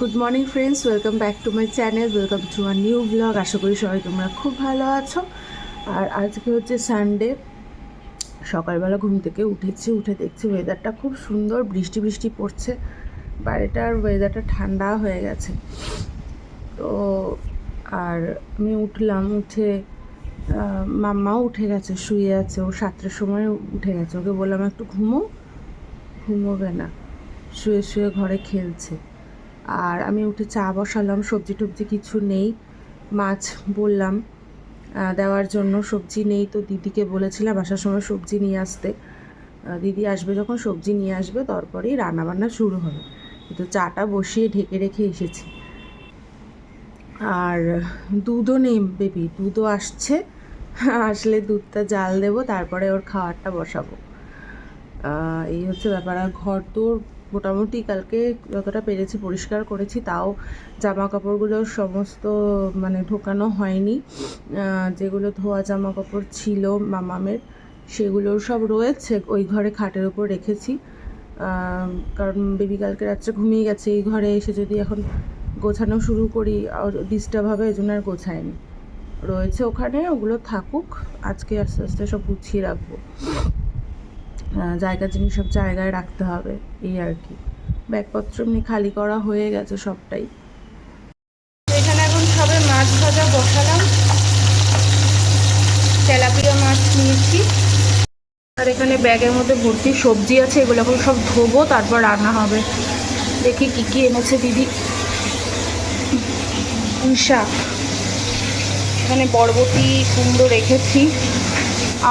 Good morning friends welcome back to my channel welcome to our new blog আশা করি সবাই তোমরা খুব ভালো আছো। আর আজকে হচ্ছে সানডে সকালবেলা ঘুম থেকে উঠেছি, উঠে দেখছি ওয়েদারটা খুব সুন্দর। বৃষ্টি বৃষ্টি পড়ছে। বাড়িটার ওয়েদারটা ঠান্ডা হয়ে গেছে। তো আর আমি উঠলাম, উঠে মাম্মাও উঠে গেছে, শুয়ে আছে। ও সাতটার সময় উঠে গেছে। ওকে বললাম, একটু ঘুমো। ঘুমোবে না। শুয়ে শুয়ে ঘরে খেলছে। আর আমি উঠে চা বসালাম, সবজি টবজি কিছু নেই, মাছ বললাম দেওয়ার জন্য সবজি নেই তো দিদিকে বলেছিলাম আসার সময় সবজি নিয়ে আসতে। দিদি আসবে যখন সবজি নিয়ে আসবে তারপরেই রান্নাবান্না শুরু হবে। তো চাটা বসিয়ে ঢেকে রেখে এসেছি। আর দুধও নেই বেবি, দুধও আসছে, আসলে দুধটা জাল দেবো, তারপরে ওর খাবারটা বসাবো। এই হচ্ছে ব্যাপার। আর ঘর তো মোটামুটি কালকে যতটা পেরেছি পরিষ্কার করেছি, তাও জামা কাপড়গুলো সমস্ত মানে ঢোকানো হয়নি। যেগুলো ধোয়া জামা কাপড় ছিল মামামের সেগুলো সব রয়েছে ওই ঘরে খাটের উপর রেখেছি। কারণ বেবি কালকে রাত্রে ঘুমিয়ে গেছে, এই ঘরে এসে যদি এখন গোছানো শুরু করি ডিস্টার্ব হবে এই জন্য আর গোছায়নি রয়েছে ওখানে, ওগুলো থাকুক, আজকে আস্তে আস্তে সব গুছিয়ে রাখব। জায়গা জিনিস সব জায়গায় রাখতে হবে, এই আর কি। ব্যাগপত্র এমনি খালি করা হয়ে গেছে সবটাই। এখানে এখন সবে মাছ ভাজা বসালাম। তেলাপিয়া মাছ নিয়েছি। আর এখানে ব্যাগের মধ্যে ভর্তি সবজি আছে, এগুলো এখন সব ধোবো, তারপর রান্না হবে। দেখি কি কি এনেছে দিদি। শাক। এখানে বরবটি কুমড়ো রেখেছি।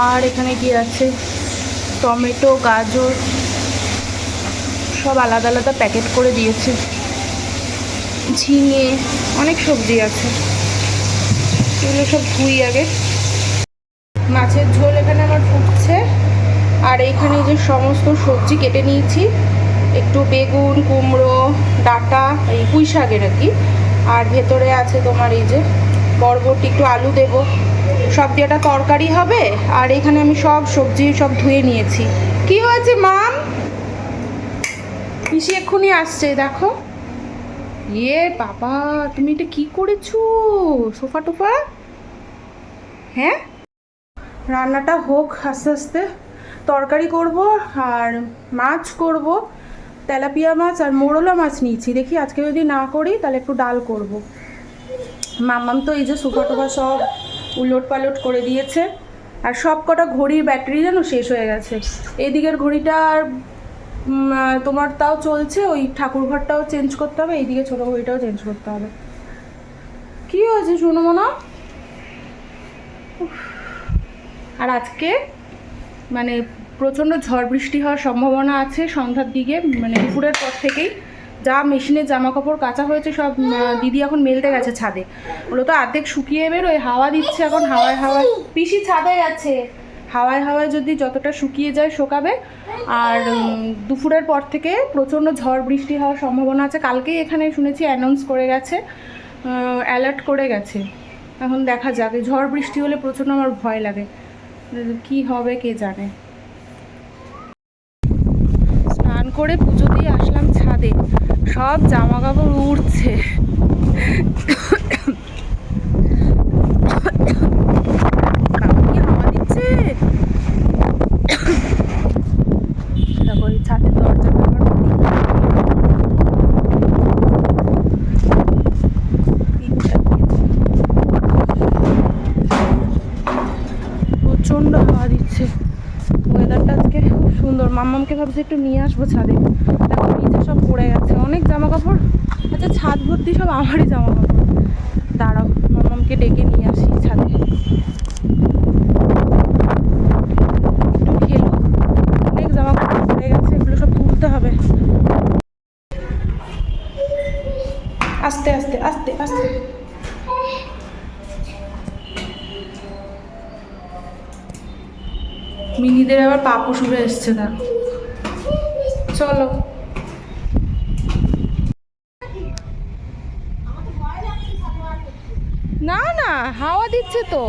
আর এখানে কি আছে? টমেটো, গাজর, সব আলাদা আলাদা প্যাকেট করে দিয়েছে। ঝিঙে, অনেক সবজি আছে। এগুলো সব ধুই আগে। মাছের ঝোল এখানে আমার ফুটছে। আর এইখানে যে সমস্ত সবজি কেটে নিয়েছি, একটু বেগুন, কুমড়ো, ডাঁটা, এই পুঁই শাকের আর কি। আর ভেতরে আছে তোমার এই যে বরবটি, একটু আলু দেব। সব দিয়ে একটা তরকারি হবে, আর এখানে আমি সব সবজি সব ধুয়ে নিয়েছি। কি হয়েছে, মাম? পিসি এক্ষুনি আসছে, দেখো। ইয়ে বাবা, তুমি এটা কি করেছ? সোফা টোফা? হ্যাঁ? রান্নাটা হোক, আস্তে আস্তে। তরকারি করব, আর মাছ করব। তেলাপিয়া মাছ আর মোরলা মাছ নিয়েছি। দেখি আজকে যদি না করি, তাহলে একটু ডাল করব। মামাম তো এই যে সোফা টোফা সব উলট পালট করে দিয়েছে। আর সব কটা ঘড়ির ব্যাটারি যেন শেষ হয়ে গেছে। এদিকের ঘড়িটা আর তোমার তাও চলছে, ওই ঠাকুর ঘরটাও চেঞ্জ করতে হবে, এইদিকে ছোটো ঘড়িটাও চেঞ্জ করতে হবে। কি হয়েছে শোনো মনা আর আজকে মানে প্রচণ্ড ঝড় বৃষ্টি হওয়ার সম্ভাবনা আছে সন্ধ্যার দিকে মানে দুপুরের পর থেকেই। যা মেশিনে জামা কাপড় কাঁচা হয়েছে সব দিদি এখন মেলতে গেছে ছাদে। ওগুলো তো অর্ধেক শুকিয়ে বেরোয়, হাওয়া দিচ্ছে এখন, হাওয়ায় হাওয়ায়। পিসি ছাদে আছে হাওয়ায় হাওয়ায় যদি যতটা শুকিয়ে যায় শোকাবে। আর দুপুরের পর থেকে প্রচণ্ড ঝড় বৃষ্টি হওয়ার সম্ভাবনা আছে। কালকেই এখানে শুনেছি অ্যানাউন্স করে গেছে অ্যালার্ট করে গেছে। এখন দেখা যাবে ঝড় বৃষ্টি হলে প্রচণ্ড আমার ভয় লাগে। কি হবে কে জানে। স্নান করে পুজো দিয়ে আসলাম ছাদে। সব জামা কাপড় উড়ছে বাবা কি হাওয়া দিচ্ছে তারপর এই ছাদের দরজা আবার খুলি। তিনটা প্রচণ্ড হাওয়া দিচ্ছে ওয়েদারটা আজকে খুব সুন্দর। মাম্মামকে ভাবছি একটু নিয়ে আসব ছাদে। দেখো, নিচে সব পড়ে গেছে। অনেক জামা কাপড় আচ্ছা ছাদ ভর্তি সব আমারই জামা কাপড় দাঁড়াও, মাম্মামকে ডেকে নিয়ে আসি ছাদে। মিনিদের আবার পাপু শুরু এসছে না। চলো। না না, হাওয়া দিচ্ছে তো।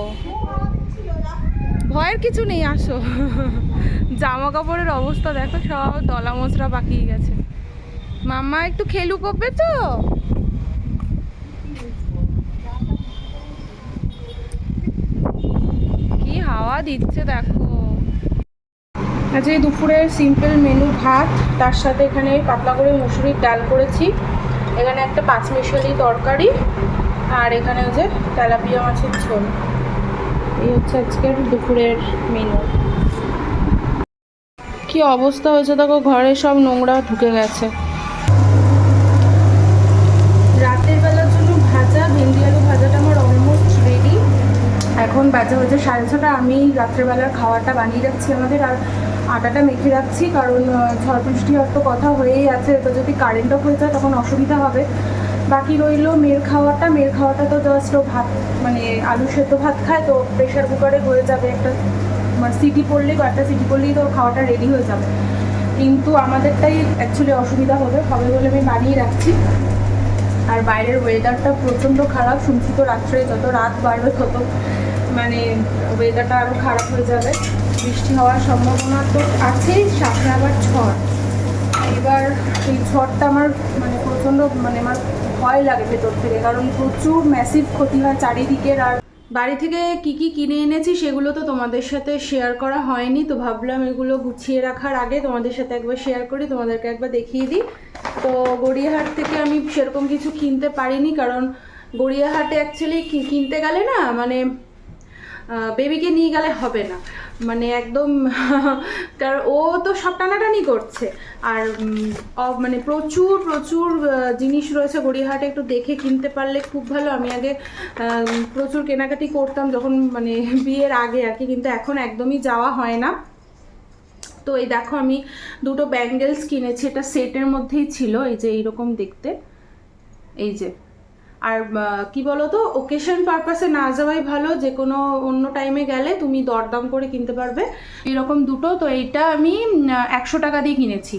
ভয়ের কিছু নেই, আসো। জামা কাপড়ের অবস্থা দেখো, সব দলা মশরা পাকিয়ে গেছে। মাম্মা একটু খেলু করবে তো। কি হাওয়া দিচ্ছে দেখো। আজকে দুপুরে সিম্পল মেনু ভাত, তার সাথে এখানে পাতলা করে মুসুরির ডাল করেছি। এখানে একটা পাঁচ পাঁচমিশালি তরকারি, আর এখানে হচ্ছে তেলাপিয়া মাছের ঝোল। এই হচ্ছে আজকের দুপুরের মেনু কি অবস্থা হয়েছে দেখো, ঘরে সব নোংরা ঢুকে গেছে। রাতের বেলার জন্য ভাজা, ভেন্ডি আলু ভাজাটা আমার অলমোস্ট রেডি এখন বাজে হয়েছে সাড়ে ছটা, আমি রাত্রেবেলার খাওয়াটা বানিয়ে রাখছি আমাদের, আর আটাটা মেখে রাখছি, কারণ ঝড় বৃষ্টি হওয়ার তো কথা হয়েই আছে, তো যদি কারেন্ট অফ হয়ে যায় তখন অসুবিধা হবে। বাকি রইল মেয়ের খাওয়াটা মেয়ের খাওয়াটা তো জাস্ট ও ভাত মানে আলু সেদ্ধ ভাত খায়, তো প্রেশার কুকারে হয়ে যাবে একটা মানে সিটি পড়লেই কয়েকটা সিটি পড়লেই তো খাওয়াটা রেডি হয়ে যাবে। কিন্তু আমাদেরটাই অ্যাকচুয়ালি অসুবিধা হবে হবে বলে আমি বানিয়ে রাখছি। আর বাইরের ওয়েদারটা প্রচণ্ড খারাপ, শুনছি তো রাত্রে যত রাত বাড়বে তত মানে ওয়েদারটা আরও খারাপ হয়ে যাবে। বৃষ্টি হওয়ার সম্ভাবনা তো আছেই সামনে আবার ঝড়। এবার এই ঝড়টা আমার মানে প্রচণ্ড মানে আমার ভয় লাগে ভেতর থেকে, কারণ প্রচুর ম্যাসিভ ক্ষতি হয় চারিদিকের। আর বাড়ি থেকে কি কি কিনে এনেছি সেগুলো তো তোমাদের সাথে শেয়ার করা হয়নি, তো ভাবলাম এগুলো গুছিয়ে রাখার আগে তোমাদের সাথে একবার শেয়ার করি, তোমাদেরকে একবার দেখিয়ে দিই। তো গড়িয়াহাট থেকে আমি সেরকম কিছু কিনতে পারিনি, কারণ গড়িয়াহাটে অ্যাকচুয়ালি কিনতে গেলে না মানে বেবিকে নিয়ে গেলে হবে না। মানে একদম, কারণ ও তো সব টানাটানি করছে। আর মানে প্রচুর প্রচুর জিনিস রয়েছে গড়িয়াহাটে, একটু দেখে কিনতে পারলে খুব ভালো। আমি আগে প্রচুর কেনাকাটি করতাম যখন মানে বিয়ের আগে আর কি, কিন্তু এখন একদমই যাওয়া হয় না। তো এই দেখো আমি দুটো ব্যাঙ্গেলস কিনেছি, এটা সেটের মধ্যেই ছিল, এই যে এইরকম দেখতে। এই যে। আর কি বলো তো ওকেশন পারপাসে না যাওয়াই ভালো, যে কোনো অন্য টাইমে গেলে তুমি দরদাম করে কিনতে পারবে। এরকম দুটো, তো এইটা আমি একশো টাকা দিয়ে কিনেছি।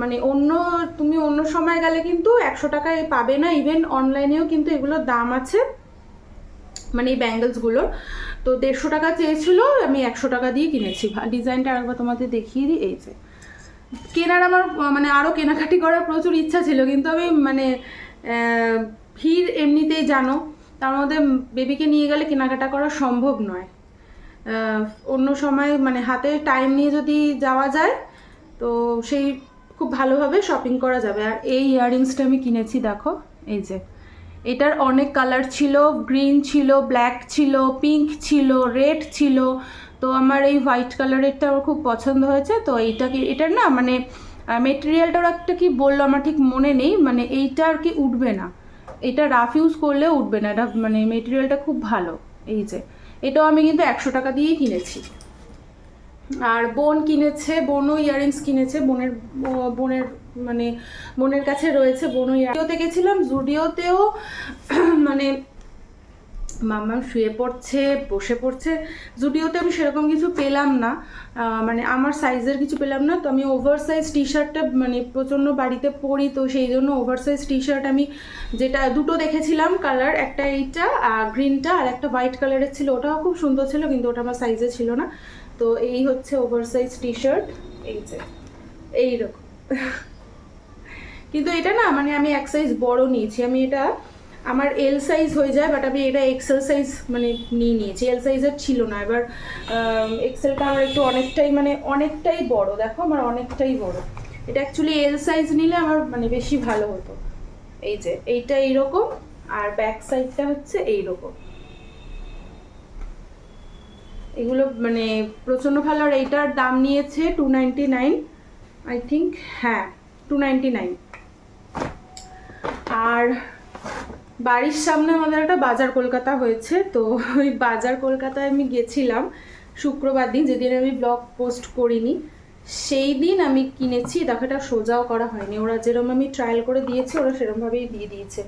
মানে অন্য, তুমি অন্য সময় গেলে কিন্তু একশো টাকায় পাবে না ইভেন অনলাইনেও কিন্তু এগুলোর দাম আছে। মানে এই ব্যাঙ্গেলসগুলোর তো দেড়শো টাকা চেয়েছিল, আমি একশো টাকা দিয়ে কিনেছি। ডিজাইনটা আরেকবার তোমাদের দেখিয়ে দিই, এই যে। কেনার আমার মানে আরও কেনাকাটি করার প্রচুর ইচ্ছা ছিল, কিন্তু আমি মানে ভিড় এমনিতেই জানো, তার মধ্যে বেবিকে নিয়ে গেলে কেনাকাটা করা সম্ভব নয়। অন্য সময় মানে হাতে টাইম নিয়ে যদি যাওয়া যায়, তো সেই খুব ভালোভাবে শপিং করা যাবে। আর এই ইয়াররিংসটা আমি কিনেছি, দেখো, এই যে। এটার অনেক কালার ছিল গ্রিন ছিল ব্ল্যাক ছিল পিঙ্ক ছিল রেড ছিল। তো আমার এই হোয়াইট কালারেরটা আমার খুব পছন্দ হয়েছে। তো এইটাকে এটার না মানে মেটেরিয়ালটার একটা কি বলল, আমার ঠিক মনে নেই। মানে এইটা আর কি উঠবে না। এটা রাফ ইউজ করলে উঠবে না। এটা মানে মেটেরিয়ালটা খুব ভালো। এই যে, এটাও আমি কিন্তু একশো টাকা দিয়েই কিনেছি। আর বোন কিনেছে, বোনও ইয়ারিংস কিনেছে, বোনের বোনের মানে বোনের কাছে রয়েছে, বোনও ইয়াররিংতে গেছিলাম জুডিওতেও মানে মাম্মা শুয়ে পড়ছে, বসে পড়ছে। জুডিওতে আমি সেরকম কিছু পেলাম না। মানে আমার সাইজের কিছু পেলাম না। তো আমি ওভার সাইজ টি শার্টটা মানে প্রচণ্ড বাড়িতে পরি, তো সেই জন্য ওভার সাইজ টি শার্ট আমি যেটা দুটো দেখেছিলাম কালার একটা এইটা আর গ্রিনটা আর একটা হোয়াইট কালারের ছিল। ওটাও খুব সুন্দর ছিল, কিন্তু ওটা আমার সাইজে ছিল না। তো এই হচ্ছে ওভার সাইজ টি শার্ট এই যে, এইরকম। কিন্তু এটা না মানে আমি এক সাইজ বড় নিয়েছি। আমি এটা আমার এল সাইজ হয়ে যায় বাট আমি এটা এক্সেল সাইজ মানে নিয়ে নিয়েছি। এল সাইজের ছিল না। এবার এক্সেলটা আমার একটু অনেকটাই মানে অনেকটাই বড়। দেখো, আমার অনেকটাই বড়। এটা অ্যাকচুয়ালি এল সাইজ নিলে আমার মানে বেশি ভালো হতো। এই যে, এইটা এইরকম, আর ব্যাক সাইডটা হচ্ছে এইরকম। এগুলো মানে প্রচণ্ড ভালো। আর এইটার দাম নিয়েছে two ninety nine I think হ্যাঁ টু নাইনটি নাইন আর বাড়ির সামনে আমাদের একটা বাজার কলকাতা হয়েছে, তো ওই বাজার কলকাতায় আমি গেছিলাম শুক্রবার দিন, যেদিন আমি ব্লগ পোস্ট করিনি। সেই দিন আমি কিনেছি, দেখো এটা সোজাও করা হয়নি। ওরা যেরকম আমি ট্রায়াল করে দিয়েছি, ওরা সেরকমভাবেই দিয়ে দিয়েছে।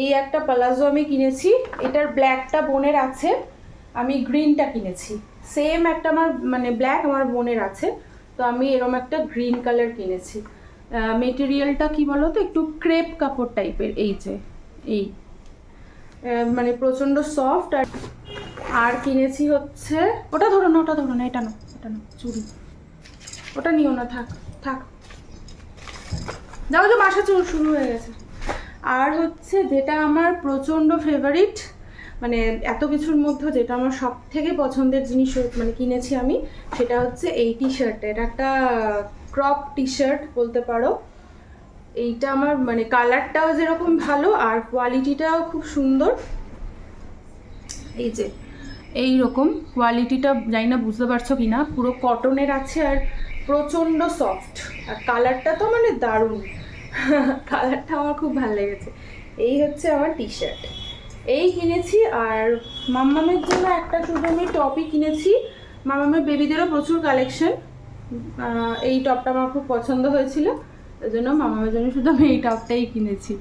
এই একটা প্লাজো আমি কিনেছি, এটার ব্ল্যাকটা বোনের আছে, আমি গ্রিনটা কিনেছি। সেম একটা আমার মানে ব্ল্যাক আমার বোনের আছে, তো আমি এরকম একটা গ্রিন কালার কিনেছি। মেটেরিয়ালটা কি বলো তো একটু ক্রেপ কাপড় টাইপের এই যে, এই। মানে প্রচণ্ড সফট আর আর কিনেছি হচ্ছে ওটা ধরো না ওটা ধরো না এটা না এটা না চুড়ি ওটা নিও না থাক থাক। যাও যে বাসা চুল শুরু হয়ে গেছে। আর হচ্ছে যেটা আমার প্রচণ্ড ফেভারিট মানে এত কিছুর মধ্যে যেটা আমার সব থেকে পছন্দের জিনিস মানে কিনেছি আমি সেটা হচ্ছে এই টি শার্টটা এটা একটা ক্রপ টি শার্ট বলতে পারো। এইটা আমার মানে কালারটাও যেরকম ভালো আর কোয়ালিটিটাও খুব সুন্দর। এই যে এই রকম কোয়ালিটিটা জানি না বুঝতে পারছ কি না পুরো কটনের আছে আর প্রচণ্ড সফট আর কালারটা তো মানে দারুণ। কালারটা আমার খুব ভালো লেগেছে। এই হচ্ছে আমার টি শার্ট এই কিনেছি আর মাম্মামের জন্য একটা শুধু আমি টপই কিনেছি। মাম্মামের বেবিদেরও প্রচুর কালেকশন এই টপটা আমার খুব পছন্দ হয়েছিল। ওই জন্য মামামের জন্য শুধু আমি এই টপটাই কিনেছি।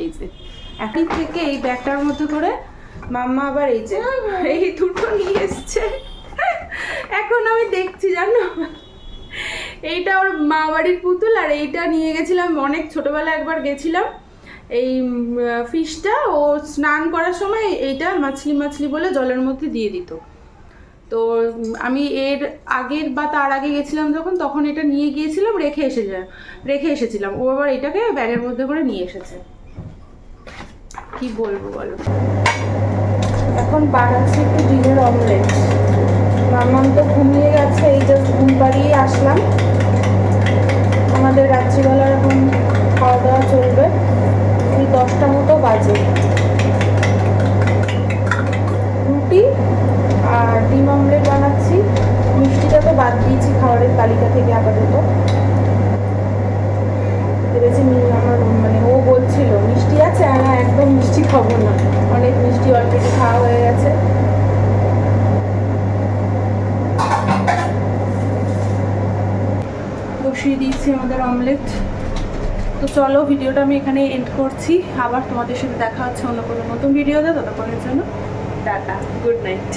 এই যে একই থেকে এই ব্যাগটার মধ্যে করে মাম্মা আবার এই যে এই দুটো নিয়ে এসছে। এখন আমি দেখছি, জানো? এইটা ওর মা বাড়ির পুতুল আর এইটা নিয়ে গেছিলাম অনেক ছোটবেলায় একবার গেছিলাম। এই ফিশটা ও স্নান করার সময় এইটা মাছলি মাছলি বলে জলের মধ্যে দিয়ে দিত। তো, আমি এর আগের বা তার আগে গেছিলাম যখন, তখন এটা নিয়ে গিয়েছিলাম, রেখে এসে রেখে এসেছিলাম। ও আবার এটাকে ব্যাগের মধ্যে করে নিয়ে এসেছে। কি বলব বলো? এখন বানাচ্ছি একটু ডিমের অমলেট মামাম তো ঘুমিয়ে গেছে, এই যে ঘুম পাড়িয়ে আসলাম আমাদের রাত্রিবেলার এখন খাওয়া দাওয়া চলবে এই দশটা মতো বাজে রুটি আর ডিম অমলেট বানাচ্ছি মিষ্টিটা তো বাদ দিয়েছি খাবারের তালিকা থেকে আপাতত ভেবেছি মি- আমার মানে ও বলছিল মিষ্টি আছে আর না একদম মিষ্টি খাব না অনেক মিষ্টি অলরেডি খাওয়া হয়ে গেছে বসিয়ে দিয়েছি আমাদের অমলেট তো চলো ভিডিওটা আমি এখানে এন্ড করছি। আবার তোমাদের সাথে দেখা হচ্ছে অন্য কোনো নতুন ভিডিওতে ততক্ষণের জন্য, টাটা গুড নাইট